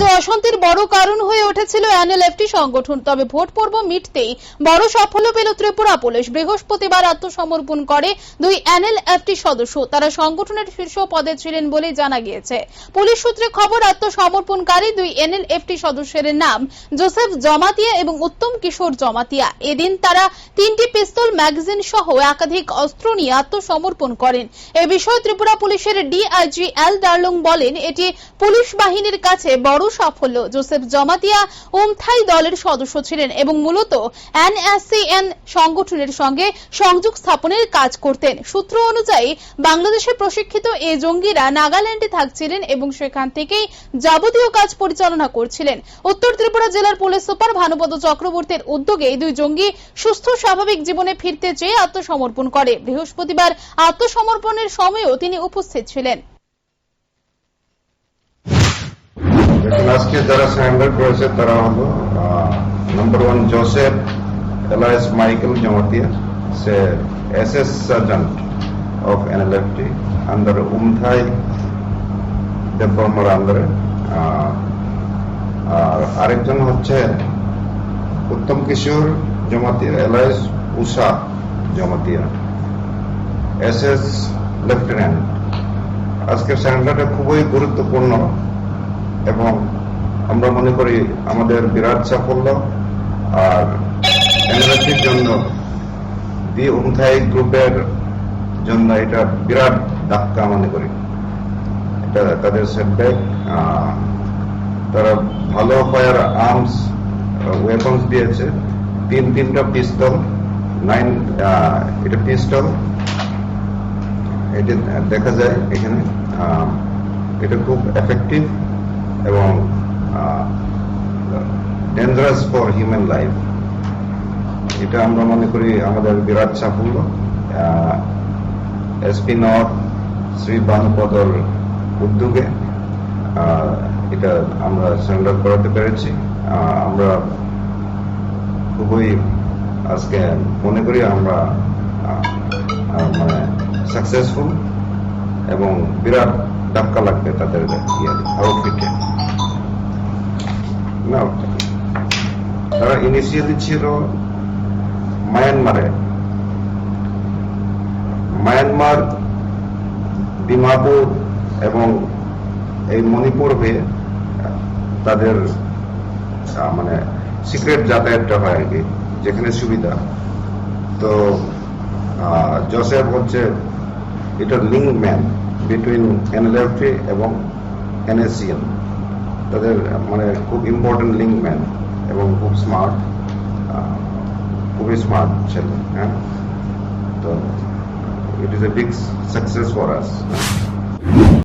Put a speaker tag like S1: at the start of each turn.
S1: রাজ্যে অশান্তির বড় কারণ হয়ে উঠেছিল এনএলএফটি সংগঠন। তবে ভোট পর্ব মিটতেই বড় সাফল্য পেল ত্রিপুরা পুলিশ। বৃহস্পতিবার আত্মসমর্পণ করে দুই এনএলএফটি সদস্য। তারা সংগঠনের শীর্ষ পদে ছিলেন বলে জানা গিয়েছে। পুলিশ সূত্রে খবর, আত্মসমর্পণকারী দুই এনএলএফটি সদস্যের নাম জোসেফ জমাতিয়া এবং উত্তম কিশোর জমাতিয়া। এদিন তারা তিনটি পিস্তল, ম্যাগাজিন সহ একাধিক অস্ত্র নিয়ে আত্মসমর্পণ করেন। এ বিষয়ে ত্রিপুরা পুলিশের ডিআইজি এল ডার্লং বলেন, এটি পুলিশ বাহিনীর কাছে বড় সাফল্য। জোসেফ জমাতিয়া উমথাই দলের সদস্য ছিলেন এবং মূলত এনএসসিএন সংগঠনের সঙ্গে সংযোগ স্থাপনের কাজ করতেন। সূত্র অনুযায়ী বাংলাদেশে প্রশিক্ষিত এই জঙ্গিরা নাগাল্যান্ডে থাকছিলেন এবং সেখান থেকেই যাবতীয় কাজ পরিচালনা করছিলেন। উত্তর ত্রিপুরা জেলার পুলিশ সুপার ভানুপদ চক্রবর্তীর উদ্যোগে দুই জঙ্গি সুস্থ, স্বাভাবিক জীবনে ফিরতে চেয়ে আত্মসমর্পণ করে। বৃহস্পতিবার আত্মসমর্পণের সময়ও তিনি উপস্থিত ছিলেন।
S2: আজকে যারা সারেন্ডার করেছে তারা হলো number one Joseph alias Michael Jamatia say S S sergeant of NLFT under Umthai দেববর্মার আন্ডারে আর আরেকজন হচ্ছে Uttam Kishore Jamatia alias Usha Jamatia S S lieutenant আজকের সারেন্ডারটা খুবই গুরুত্বপূর্ণ এবং আমরা মনে করি আমাদের বিরাট সাফল্য আর এনআরসির জন্য, দি উমথাই গ্রুপের জন্য এটা বিরাট ধাক্কা মনে করি। এটা তাদের সেটব্যাক তারা ভালো ফায়ার আর্মস ওয়েপন্স দিয়েছে। তিন, তিনটা পিস্তল নাইন এটা পিস্তল এটা দেখা যায় এখানে এটা খুব এফেক্টিভ এবং ডেঞ্জারাস ফর হিউম্যান লাইফ এটা আমরা মনে করি আমাদের বিরাট সাফল্য। এসপি নর্থ শ্রী বানুপদর উদ্যোগে এটা আমরা সারেন্ডার করাতে পেরেছি। আমরা খুবই আজকে মনে করি আমরা মানে সাকসেসফুল এবং বিরাট ধাক্কা লাগবে তাদের আউটফিটে না, তারা ইনিশিয়ালি ছিল মায়ানমারে মায়ানমার দিমাপুর এবং এই মণিপুর হয়ে তাদের মানে সিক্রেট যাতায়াতটা হয় আর কি যেখানে সুবিধা। তো জোসেফ হচ্ছে, এটা লিঙ্ক ম্যান বিটুইন এনএলএফটি এবং এনএসসিএন তাদের মানে খুব ইম্পর্টেন্ট লিঙ্ক ম্যান এবং খুব স্মার্ট খুবই স্মার্ট ছেলে হ্যাঁ? তো it is a big success for us